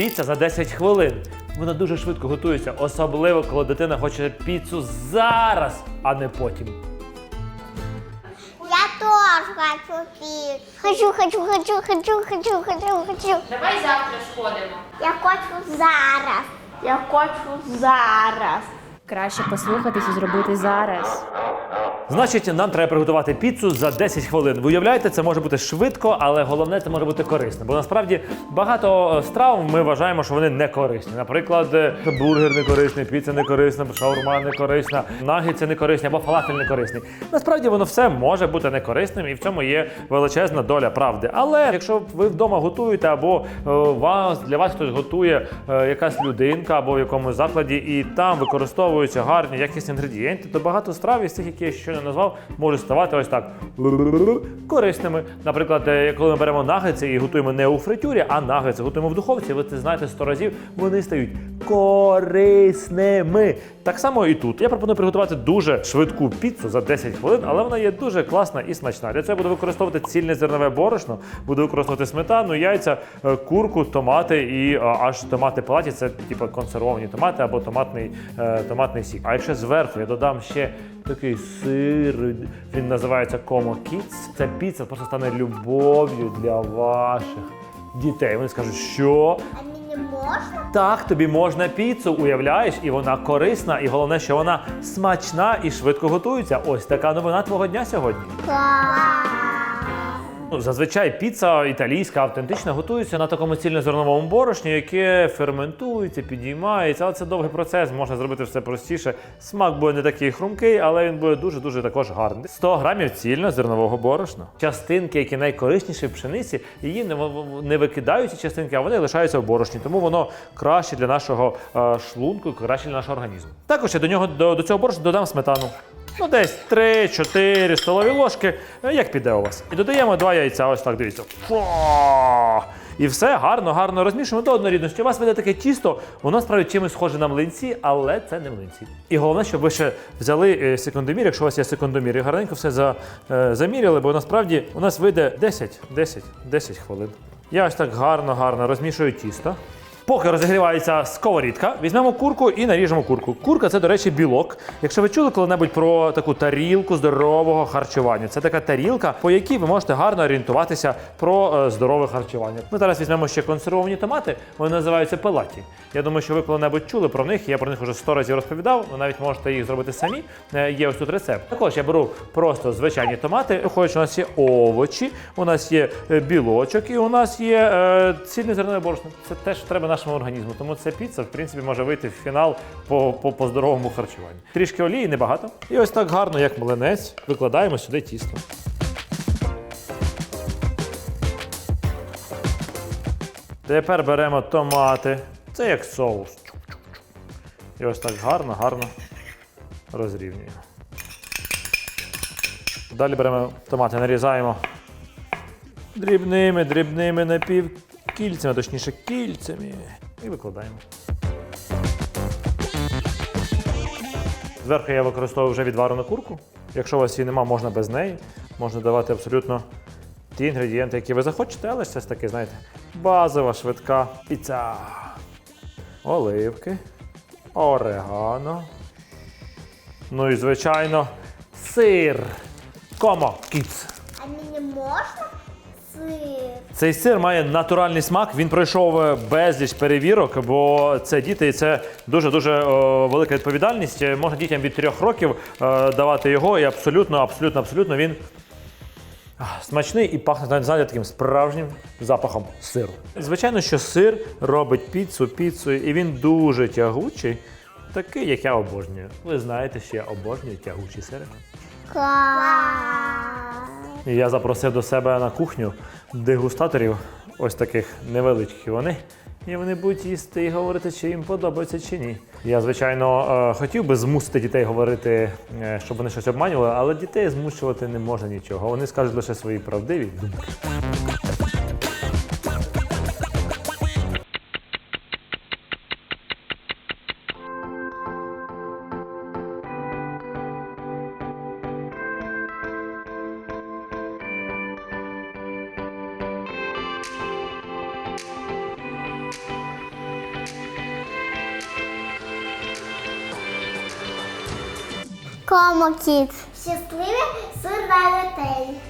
Піца за 10 хвилин. Вона дуже швидко готується, особливо коли дитина хоче піцу зараз, а не потім. Я тоже хочу пиццу. Хочу, хочу, хочу, хочу, хочу, хочу, хочу. Давай завтра сходимо. Я хочу зараз. Я хочу зараз. Краще послухатись і зробити зараз. Значить, нам треба приготувати піцу за 10 хвилин. Ви уявляєте, це може бути швидко, але головне це може бути корисно. Бо насправді багато е, страв ми вважаємо, що вони не корисні. Наприклад, е, бургер не корисний, піца не корисна, шаурма не корисна, наггетси не корисні або фалафель не корисний. Насправді воно все може бути некорисним, і в цьому є величезна доля правди. Але якщо ви вдома готуєте, або е, вас для вас хтось готує якась людинка або в якомусь закладі, і там використовуються гарні якісні інгредієнти, то багато страв із тих, які я назвав, можуть ставати ось так корисними. Наприклад, е, коли ми беремо нагетси і готуємо не у фритюрі, а нагетси готуємо в духовці, ви це знаєте 100 разів, вони стають корисними. Так само і тут. Я пропоную приготувати дуже швидку піцу за 10 хвилин, але вона є дуже класна і смачна. Для цього я буду використовувати цільне зернове борошно, буду використовувати сметану, яйця, е, курку, томати і аж томати палаті це типу консервовані томати або томатний, е, томатний сік. А якщо зверху я додам ще такий сир, він називається Como Kids, ця піца просто стане любов'ю для ваших дітей. Вони скажуть, що можна? так, тобі можна піцу, уявляєш, і вона корисна, і головне, що вона смачна і швидко готується. Ось така новина твого дня сьогодні. Ну, зазвичай піца італійська, автентична, готується на такому цільнозерновому борошні, яке ферментується, підіймається. Але це довгий процес, можна зробити все простіше. Смак буде не такий хрумкий, але він буде дуже-дуже також гарний. 100 грамів цільнозернового борошна. Частинки, які найкорисніші в пшениці, її не, не викидають ці частинки, а вони лишаються в борошні. Тому воно краще для нашого е, шлунку, краще для нашого організму. Також я до нього до, до цього борошна додам сметану. Ну, десь 3-4 столові ложки, е, як піде у вас. І додаємо два яйця, ось так, дивіться. Фу! І все гарно, гарно розмішуємо до однорідності. У вас вийде таке тісто, воно справді чимось схоже на млинці, але це не млинці. І головне, щоб ви ще взяли е, секундомір, якщо у вас є секундомір, і гарненько все за, е, заміряли, бо насправді у нас вийде 10, 10, 10 хвилин. Я ось так гарно, гарно розмішую тісто. Поки розігрівається сковорідка, візьмемо курку і наріжемо курку. Курка це, до речі, білок. Якщо ви чули коли-небудь про таку тарілку здорового харчування, це така тарілка, по якій ви можете гарно орієнтуватися про е, здорове харчування. Ми зараз візьмемо ще консервовані томати, вони називаються пелаті. Я думаю, що ви коли-небудь чули про них. Я про них вже сто разів розповідав. Ви навіть можете їх зробити самі. Е, Є ось тут рецепт. Також я беру просто звичайні томати. Виходить, у нас є овочі, у нас є е, білочок і у нас є цільне зернове борошно. Це теж треба нашому організму. Тому ця піца, в принципі, може вийти в фінал по, здоровому харчуванню. Трішки олії, небагато. І ось так гарно, як млинець, викладаємо сюди тісто. Тепер беремо томати. Це як соус. І ось так гарно, гарно розрівнюємо. Далі беремо томати, нарізаємо дрібними, дрібними напівкільцями, точніше кільцями. І викладаємо. Зверху я використовую вже відварену курку. Якщо у вас її нема, можна без неї. Можна давати абсолютно ті інгредієнти, які ви захочете, але ж це таки, знаєте, базова, швидка піца. Оливки, орегано. Ну і, звичайно, сир. Комо кіц. А мені можна сир? Цей сир має натуральний смак. Він пройшов е, безліч перевірок, бо це діти, і це дуже дуже велика відповідальність. Е, Можна дітям від трьох років е, давати його, і абсолютно, абсолютно, абсолютно він смачний і пахне знаєте, таким справжнім запахом сиру. Звичайно, що сир робить піцу піцею, і він дуже тягучий, такий, як я обожнюю. Ви знаєте, що я обожнюю тягучі сири. Клас. І я запросив до себе на кухню дегустаторів, ось таких невеличких вони. І вони будуть їсти і говорити, чи їм подобається чи ні. Я, звичайно, е, хотів би змусити дітей говорити, е, щоб вони щось обманювали, але дітей змушувати не можна нічого. Вони скажуть лише свої правдиві думки. Комо кіт. Щасливі з дітей.